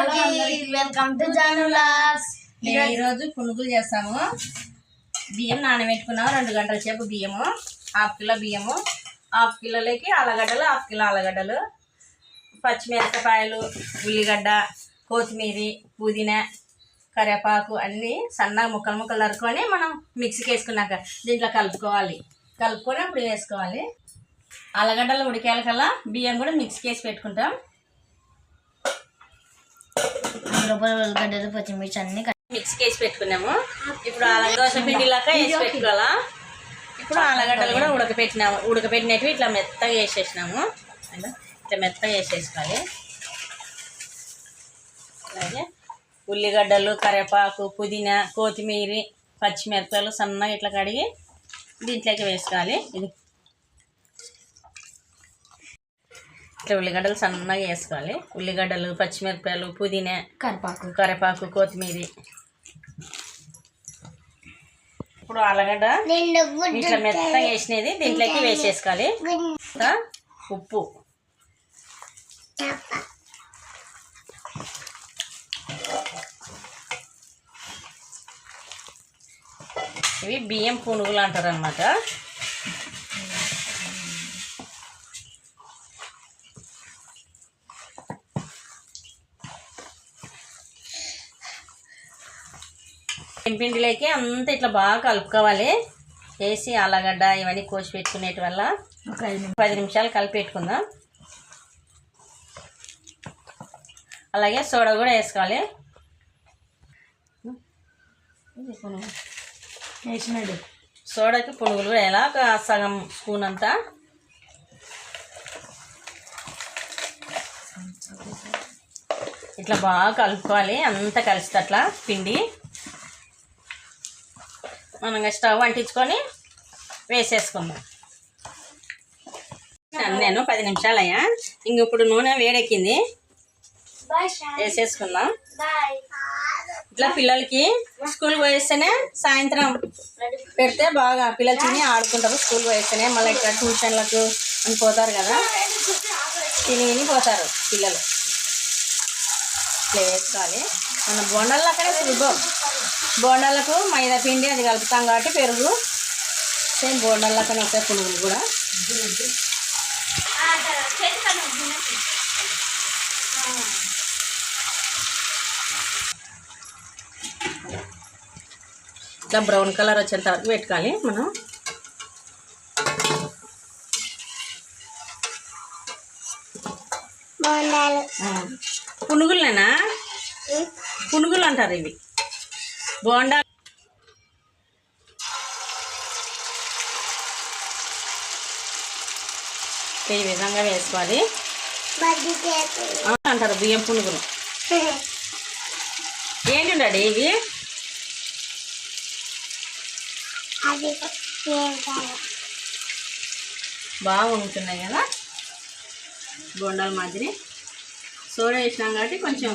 అందరికి welcome to జానులాస్ మేము ఈరోజు పునుగులు చేస్తాము. బియ్యం నానబెట్టుకున్నాము. రెండు గంటల సేపు బియ్యము. హాఫ్ కిలో బియ్యము. హాఫ్ కిలోలకి ఆలగడ్డలు హాఫ్ కిలో ఆలగడ్డలు. పచ్చిమిరపకాయలు ఉల్లిగడ్డ కొత్తిమీర పుదీనా కరివేపాకు అన్నీ సన్నగా ముక్కలు ముక్కలు నరుకొని మనం మిక్సీకి వేసుకున్నాక దీంట్లో కలుపుకోవాలి. కలుపుకొని అప్పుడు వేసుకోవాలి. ఆలగడ్డలు ఉడికేల కల్లా బియ్యం కూడా మిక్సీకి వేసి పెట్టుకుంటాం. రూపాయల ఉల్లిగడ్డలు పచ్చిమిర్చి అన్ని మిక్స్కి వేసి పెట్టుకున్నాము. ఇప్పుడు దోశ పిండిలాగా వేసి పెట్టుకోవాలా? ఇప్పుడు ఆలగడ్డలు కూడా ఉడకపెట్టినాము ఉడకపెట్టినవి ఇట్లా మెత్తగా వేసేసినాము. ఇట్లా మెత్తగా వేసేసుకోవాలి. అలాగే ఉల్లిగడ్డలు కరివేపాకు పుదీనా కొత్తిమీర పచ్చిమిరపకాయలు సన్నగా ఇట్లా కడిగి దీంట్లోకి వేసుకోవాలి. ఇది ఇట్లా ఉల్లిగడ్డలు సన్నగా వేసుకోవాలి. ఉల్లిగడ్డలు పచ్చిమిరపకాయలు పుదీనా కరిపాకు కరివేపాకు కొత్తిమీర. ఇప్పుడు ఆలగడ్డ ఇట్లా మెత్తగా వేసినది దీంట్లోకి వేసేసుకోవాలి. ఉప్పు. ఇవి బియ్యం పునుగులు అంటారు అనమాట పిండిలోకి అంతా ఇట్లా బాగా కలుపుకోవాలి. వేసి ఆలగడ్డ ఇవన్నీ కోసి పెట్టుకునేటి వల్ల ఒక పది నిమిషాలు కలిపి పెట్టుకుందాం. అలాగే సోడా కూడా వేసుకోవాలి. వేసినాడు. సోడాకి పునుగులు కూడా ఎలా ఒక సగం స్పూన్ అంతా. ఇట్లా బాగా కలుపుకోవాలి. అంతా కలిసేటట్లా పిండి. మనం స్టవ్ అంటించుకొని వేసేసుకుందాం. నేను పది నిమిషాలు అయ్యా ఇంక ఇప్పుడు నూనె వేడెక్కింది. వేసేసుకుందాం. ఇట్లా పిల్లలకి స్కూల్ పోయేస్తేనే సాయంత్రం పెడితే బాగా పిల్లలు తిని ఆడుకుంటారు స్కూల్ పోయేస్తేనే. మళ్ళీ ఇట్లా ట్యూషన్లకు అని పోతారు కదా. తిని తిని పోతారు పిల్లలు. ఇట్లా వేసుకోవాలి మన బోండాలు అక్కడే సులభం బోండాలకు మైదా పిండి అది కలుపుతాం కాబట్టి పెరుగు. సేమ్ బోండాలు అక్కడే వస్తాయి పునుగులు కూడా. ఇట్లా బ్రౌన్ కలర్ వచ్చేంత వరకు పెట్టుకోవాలి మనం. పునుగులేనా పునుగులు అంటారు ఇవి. బోండా ఈ విధంగా వేసుకోవాలి. అంటారు బియ్యం పునుగులు. ఏంటి డాడీ ఇవి? బాగా ఉంటున్నాయి కదా? బొండాల మాదిరి. సోడా వేసినాం కాబట్టి కొంచెం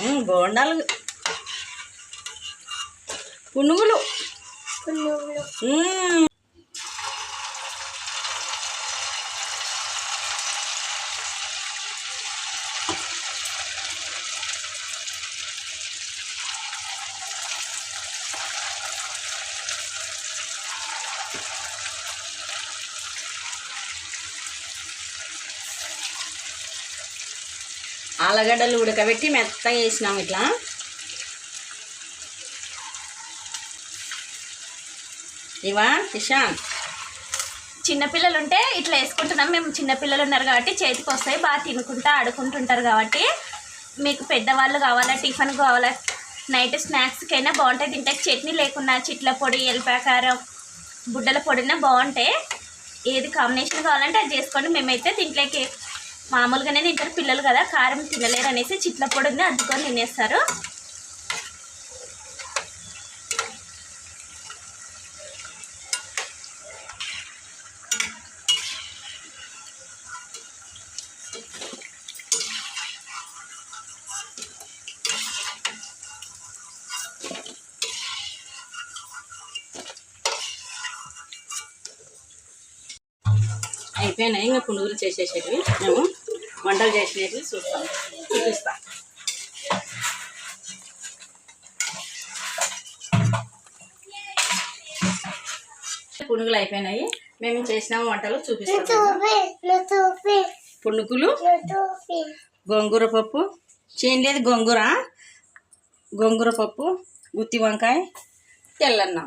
బోండాలు. పునుగులు. ఆలగడ్డలు ఉడకబెట్టి మెత్తగా వేసినాం ఇట్లా. ఇవా ఇషాన్ చిన్నపిల్లలు ఉంటే ఇట్లా వేసుకుంటున్నాం. మేము చిన్నపిల్లలు ఉన్నారు కాబట్టి చేతికి వస్తాయి బాగా తినుకుంటా ఆడుకుంటుంటారు కాబట్టి. మీకు పెద్దవాళ్ళు కావాలా టిఫిన్ కావాలా నైట్ స్నాక్స్కైనా బాగుంటాయి. తింటే చట్నీ లేకున్నా చిట్ల పొడి ఎల్పాకారం బుడ్డల పొడినా బాగుంటాయి. ఏది కాంబినేషన్ కావాలంటే అది చేసుకోండి. మేమైతే దీంట్లోకి మామూలుగానే తింటారు పిల్లలు కదా కారం తినలేరు అనేసి చిట్ల పొడి ఉంది అద్దుకొని తినేస్తారు. అయిపోయినాయి. ఇంకా పునుగులు చేసేసేటివి మేము వంటలు చేసినవి చూస్తాం. చూపిస్తాం. పునుగులు అయిపోయినాయి. మేము చేసిన వంటలు చూపిస్తాం పునుగులు గోంగూర పప్పు. చేయలేదు గోంగూర. గోంగూర పప్పు గుత్తి వంకాయ తెల్లన్నం.